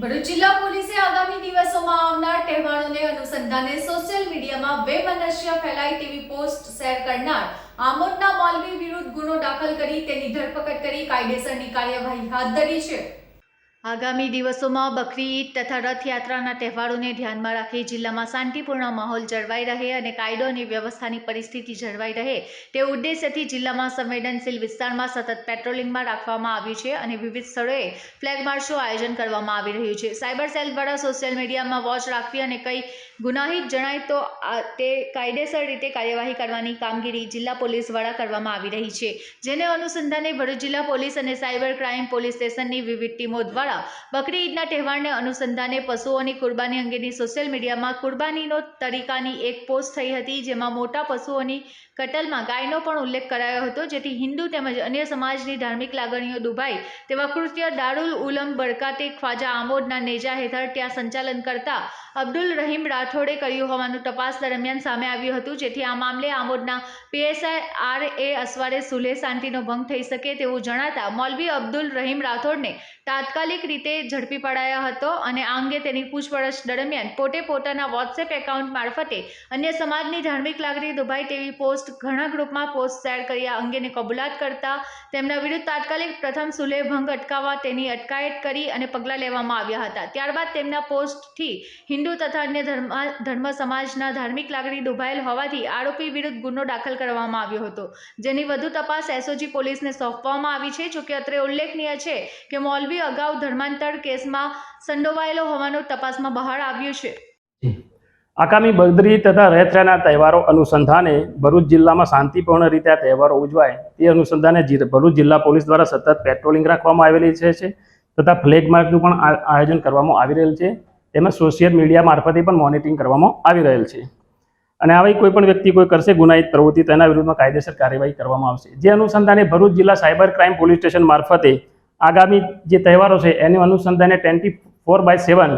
ભરૂચ જિલ્લા પોલીસે આગામી દિવસોમાં આવનાર તહેવારોને અનુસંધાને સોશિયલ મીડિયામાં વેમનસ્ય ફેલાય તેવી પોસ્ટ શેર કરનાર આમોદના મોલવી વિરુદ્ધ ગુનો દાખલ કરી તેની ધરપકડ કરી કાયદેસરની કાર્યવાહી હાથ ધરી છે. આગામી દિવસોમાં બકરી ઈદ તથા રથયાત્રાના તહેવારોને ધ્યાનમાં રાખી જિલ્લામાં શાંતિપૂર્ણ માહોલ જળવાઈ રહે અને કાયદો અને વ્યવસ્થાની પરિસ્થિતિ જળવાઈ રહે તે ઉદ્દેશ્યથી જિલ્લામાં સંવેદનશીલ વિસ્તારમાં સતત પેટ્રોલિંગમાં રાખવામાં આવ્યું છે અને વિવિધ સ્થળોએ ફ્લેગ માર્ચનું આયોજન કરવામાં આવી રહ્યું છે. સાયબર સેલ દ્વારા સોશિયલ મીડિયામાં વોચ રાખવી અને કંઈ ગુનાહિત જણાય તો તે કાયદેસર રીતે કાર્યવાહી કરવાની કામગીરી જિલ્લા પોલીસ દ્વારા કરવામાં આવી રહી છે. જેને અનુસંધાને ભરૂચ જિલ્લા પોલીસ અને સાયબર ક્રાઇમ પોલીસ સ્ટેશનની વિવિધ ટીમો દ્વારા બકરી ઈદના તહેવારને અનુસંધાને પશુઓની કુરબાની અંગેની સોશિયલ મીડિયામાં કુરબાનીનો તરીકાની એક પોસ્ટ થઈ હતી, જેમાં મોટા પશુઓની કટલમાં ગાયનો પણ ઉલ્લેખ કરાયો હતો, જેથી હિન્દુ તેમજ અન્ય સમાજની ધાર્મિક લાગણીઓ દુભાઈ. તેવા કૃત્ય દારૂલ ઉલમ બરકાતે ખ્વાજા આમોદના નેજા હેઠળ ત્યાં સંચાલન કરતા અબ્દુલ રહીમ રાઠોડે કર્યું હોવાનું તપાસ દરમિયાન સામે આવ્યું હતું. જેથી આ મામલે આમોદના પીએસઆઈ આર એ અસવારે સુલે શાંતિનો ભંગ થઈ શકે તેવું જણાતા મૌલવી અબ્દુલ રહીમ રાઠોડને તાત્કાલિક રીતે ઝડપી પડાયા હતો અને આ અંગે તેની પૂછપરછ દરમિયાન પોતે પોતાના વોટ્સએપ એકાઉન્ટ મારફતે અન્ય સમાજની ધાર્મિક લાગણી દુભાઈ તેવી પોસ્ટ ઘણા ગ્રુપમાં પોસ્ટ શેર કરી આ અંગેની કબૂલાત કરતા તેમના વિરુદ્ધ તાત્કાલિક પ્રથમ સુલે ભંગ અટકાવવા તેની અટકાયત કરી અને પગલાં લેવામાં આવ્યા હતા. ત્યારબાદ તેમના પોસ્ટથી હિન્દુ તથા અન્ય ધર્મ ધર્મ સમાજના ધાર્મિક લાગણી દુભાયેલ હોવાથી આરોપી વિરુદ્ધ ગુનો દાખલ કરવામાં આવ્યો હતો. જેની વધુ તપાસ એસઓજી પોલીસને સોંપવામાં આવી છે, જોકે અત્રે ઉલ્લેખનીય છે કે મૌલવી અગાઉ ધર્માંતર કેસમાં સંડોવાયેલો હોવાનું તપાસમાં બહાર આવ્યું છે. આગામી બગદરી તથા રથયાત્રાના તહેવારો અનુસંધાને ભરૂચ જિલ્લામાં શાંતિપૂર્ણ રીતે આ તહેવારો ઉજવાય તે અનુસંધાને ભરૂચ જિલ્લા પોલીસ દ્વારા સતત પેટ્રોલિંગ રાખવામાં આવેલી છે તથા ફ્લેગ માર્ચનું પણ આયોજન કરવામાં આવી રહેલ છે. તેમજ સોશિયલ મીડિયા મારફતે પણ મોનિટરિંગ કરવામાં આવી રહેલ છે. અને આવી કોઈ પણ વ્યક્તિ કોઈ કરશે ગુનાહિત પ્રવૃત્તિ તેના વિરુદ્ધમાં કાયદેસર કાર્યવાહી કરવામાં આવશે. જે અનુસંધાને ભરૂચ જિલ્લા સાયબર ક્રાઇમ પોલીસ સ્ટેશન મારફતે આગામી જે તહેવારો છે, એને અનુસંધાને ટ્વેન્ટી ફોર બાય સેવન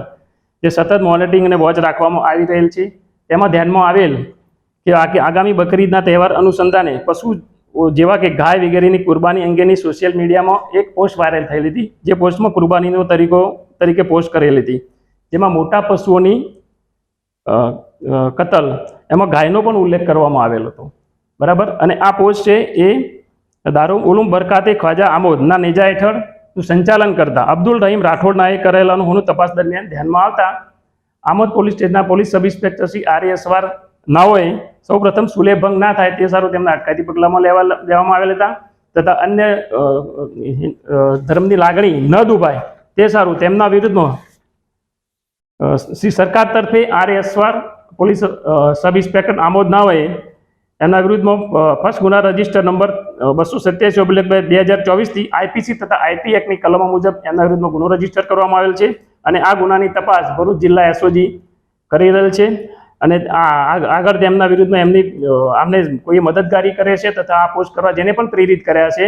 જે સતત મોનિટરિંગ અને વોચ રાખવામાં આવી રહેલ છે. તેમાં ધ્યાનમાં આવેલ કે આગામી બકરીદના તહેવાર અનુસંધાને પશુ જેવા કે ગાય વગેરેની કુરબાની અંગેની સોશિયલ મીડિયામાં એક પોસ્ટ વાયરલ થયેલી હતી. જે પોસ્ટમાં કુરબાનીનો તરીકો, તરીકે પોસ્ટ કરેલી હતી. જેમાં મોટા પશુઓની કતલ એમાં ગાયનો પણ ઉલ્લેખ કરવામાં આવેલો હતો. બરાબર? અને આ પોસ્ટ છે એ દારૂ ઉલુમ બરકાતે ખ્વાજા આમોદના નેજા હેઠળનું સંચાલન કરતા અબ્દુલ રહીમ રાઠોડના એ કરેલાનું હું તપાસ દરમિયાન ધ્યાનમાં આવતા આમોદ પોલીસ સ્ટેશનના police sub inspector Shri R S વાર નાઓએ સૌપ્રથમ સુલેભંગ ના થાય તે સારું તેમના અટકાયતી પગલામાં લેવા લેવામાં આવેલ હતા તથા અન્ય ધર્મની લાગણી ન દુભાય તે સારું તેમના વિરુદ્ધમાં શ્રી સરકાર તરફે આર એસવાર પોલીસ સબ ઇન્સ્પેક્ટર આમોદ નાવાએ એમના વિરુદ્ધમાં ફર્સ્ટ ગુના રજિસ્ટર નંબર બસો સત્યાસી ઓબ્લિક બે હજાર ચોવીસથી આઈપીસી તથા આઈટી એક્ટની કલમો મુજબ એમના વિરુદ્ધમાં ગુનો રજિસ્ટર કરવામાં આવેલ છે અને આ ગુનાની તપાસ ભરૂચ જિલ્લા એસઓજી કરી રહેલ છે અને આગળ તેમના વિરુદ્ધમાં એમની આમને કોઈ મદદગારી કરે છે તથા આ પોસ્ટ કરવા જેને પણ પ્રેરિત કર્યા છે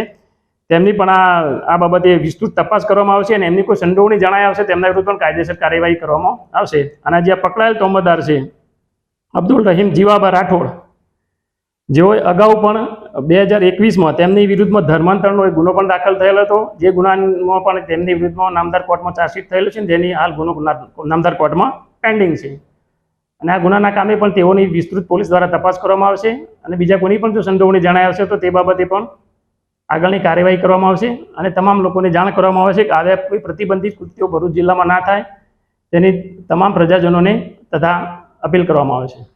તેમની પણ આ આ બાબતે વિસ્તૃત તપાસ કરવામાં આવશે અને એમની કોઈ સંડોવણી જણાય આવશે, તેમના વિરુદ્ધ પણ કાયદેસર કાર્યવાહી કરવામાં આવશે. અને જે પકડાયેલ તોમદાર છે, અબ્દુલ રહીમ જીવાબા રાઠોડ. જેઓએ અગાઉ પણ બે હજાર એકવીસમાં તેમની વિરુદ્ધમાં ધર્માંતરનો એક ગુનો પણ દાખલ થયેલો હતો. જે ગુનામાં પણ તેમની વિરુદ્ધમાં નામદાર કોર્ટમાં ચાર્જશીટ થયેલું છે જેની હાલ ગુનો નામદાર કોર્ટમાં પેન્ડિંગ છે. અને આ ગુનાના કામે પણ તેઓની વિસ્તૃત પોલીસ દ્વારા તપાસ કરવામાં આવશે. અને બીજા કોની પણ જો સંડોવણી જણાય આવશે, તો તે બાબતે પણ આગળની કાર્યવાહી કરવામાં આવશે અને તમામ લોકોને જાણ કરવામાં આવશે કે આવ્યા કોઈ પ્રતિબંધિત કૃત્યો ભરૂચ જિલ્લામાં ના થાય તેની તમામ પ્રજાજનોને તથા અપીલ કરવામાં આવે છે.